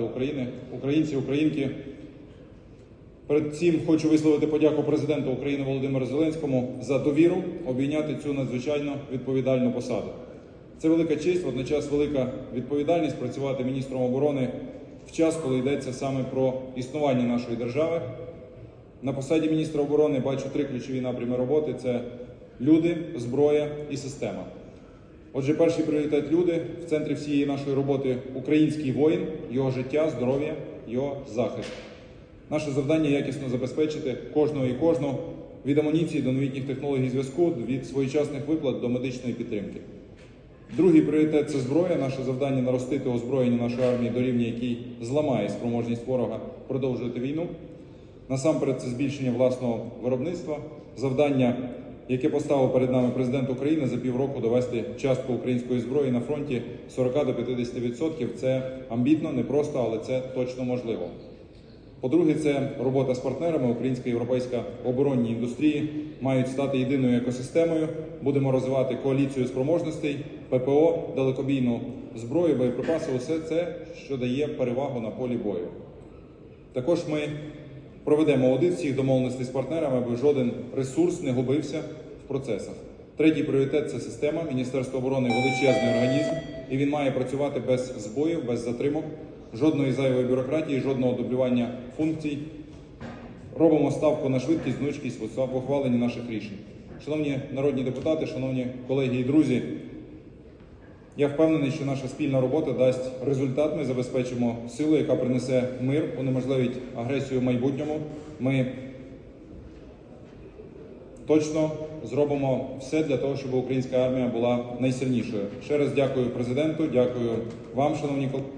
України, українці, українки. Перед цим хочу висловити подяку президенту України Володимиру Зеленському за довіру обійняти цю надзвичайно відповідальну посаду. Це велика честь, водночас велика відповідальність працювати міністром оборони в час, коли йдеться саме про існування нашої держави. На посаді міністра оборони бачу три ключові напрями роботи: це люди, зброя і система. Отже, перший пріоритет люди в центрі всієї нашої роботи український воїн, його життя, здоров'я, його захист. Наше завдання якісно забезпечити кожного і кожну від амуніції до новітніх технологій зв'язку, від своєчасних виплат до медичної підтримки. Другий пріоритет це зброя. Наше завдання наростити озброєння нашої армії до рівня, який зламає спроможність ворога продовжувати війну. Насамперед, це збільшення власного виробництва, завдання, яке поставив перед нами президент України за півроку довести частку української зброї на фронті 40 до 50%. Це амбітно, непросто, але це точно можливо. По-друге, це робота з партнерами. Українська і європейська оборонні індустрії мають стати єдиною екосистемою. Будемо розвивати коаліцію спроможностей, ППО, далекобійну зброю, боєприпаси усе це, що дає перевагу на полі бою. Також ми проведемо аудит всіх домовленостей з партнерами, аби жоден ресурс не губився процесах. Третій пріоритет це система. Міністерство оборони величезний організм, і він має працювати без збоїв, без затримок, жодної зайвої бюрократії, жодного дублювання функцій. Робимо ставку на швидкість, гнучкість в ухваленні наших рішень. Шановні народні депутати, шановні колеги і друзі, я впевнений, що наша спільна робота дасть результат. Ми забезпечимо силу, яка принесе мир, унеможливить агресію в майбутньому. Ми точно зробимо все для того, щоб українська армія була найсильнішою. Ще раз дякую президенту, дякую вам, шановні колеги.